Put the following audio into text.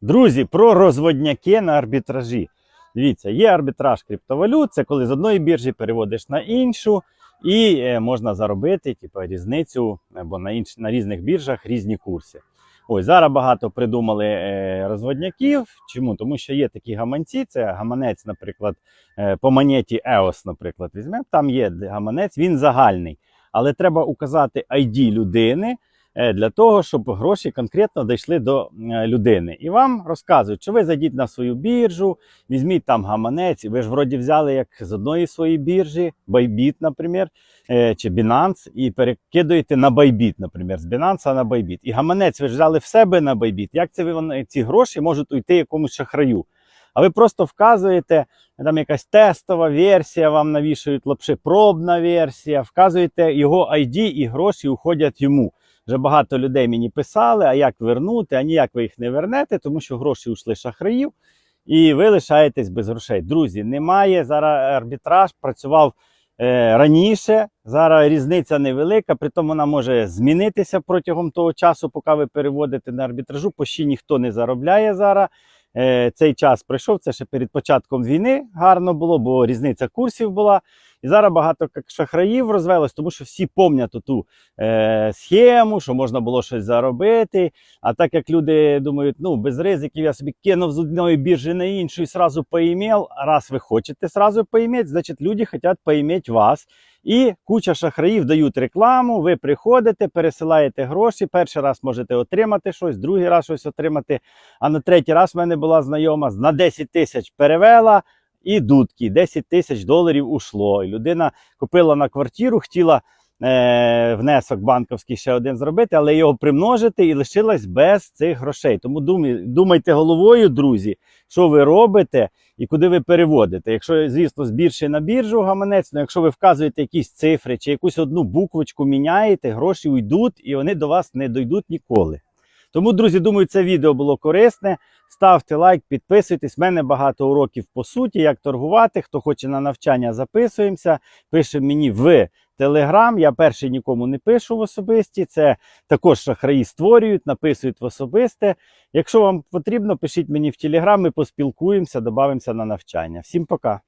Друзі, про розводняки на арбітражі. Дивіться, є арбітраж криптовалют, це коли з одної біржі переводиш на іншу, і е, можна заробити типу, різницю, бо на, інш, на різних біржах різні курси. Ось зараз багато придумали е, розводняків. Чому? Тому що є такі гаманці, це гаманець, наприклад, е, по монеті EOS, наприклад, візьмемо. Там є гаманець, він загальний. Але треба указати ID людини для того, щоб гроші конкретно дійшли до е, людини. І вам розказують, що ви зайдіть на свою біржу, візьміть там гаманець, ви ж вроді взяли як з одної своєї біржі, Bybit, наприклад, е, чи Binance, і перекидуєте на Bybit, наприклад, з Binance на Bybit. І гаманець ви ж взяли в себе на Bybit. Як це ви ці гроші можуть уйти якомусь шахраю? А ви просто вказуєте, там якась тестова версія, вам навішують лапши, пробна версія, вказуєте його ID і гроші уходять йому. Вже багато людей мені писали, а як вернути, а ніяк ви їх не вернете, тому що гроші ушли шахраїв, і ви лишаєтесь без грошей. Друзі, немає зараз арбітраж, працював е, раніше. Зараз різниця невелика, притом вона може змінитися протягом того часу, поки ви переводите на арбітражу. Почти ніхто не заробляє зараз. Е, цей час пройшов. Це ще перед початком війни гарно було, бо різниця курсів була. І зараз багато шахраїв розвелось, тому що всі пам'ятають ту е, схему, що можна було щось заробити. А так як люди думають, ну без ризиків я собі кинув з одної біржі на іншу і сразу поімів. Раз ви хочете сразу поіметь, значить люди хочуть поіметь вас. І куча шахраїв дають рекламу. Ви приходите, пересилаєте гроші. Перший раз можете отримати щось, другий раз щось отримати. А на третій раз в мене була знайома на 10 тисяч перевела. І дудки, 10 тисяч доларів ушло. І людина купила на квартиру, хотіла е, внесок банковський ще один зробити, але його примножити і лишилась без цих грошей. Тому думайте головою, друзі, що ви робите і куди ви переводите. Якщо, звісно, з біржі на біржу гаманець, ну якщо ви вказуєте якісь цифри чи якусь одну буквочку міняєте, гроші уйдуть і вони до вас не дойдуть ніколи. Тому, друзі, думаю, це відео було корисне. Ставте лайк, підписуйтесь. У мене багато уроків по суті, як торгувати. Хто хоче на навчання, записуємося. Пише мені в Телеграм. Я перший нікому не пишу в особисті. Це також шахраї створюють, написують в особисте. Якщо вам потрібно, пишіть мені в Телеграм, ми поспілкуємося, додаємося на навчання. Всім пока.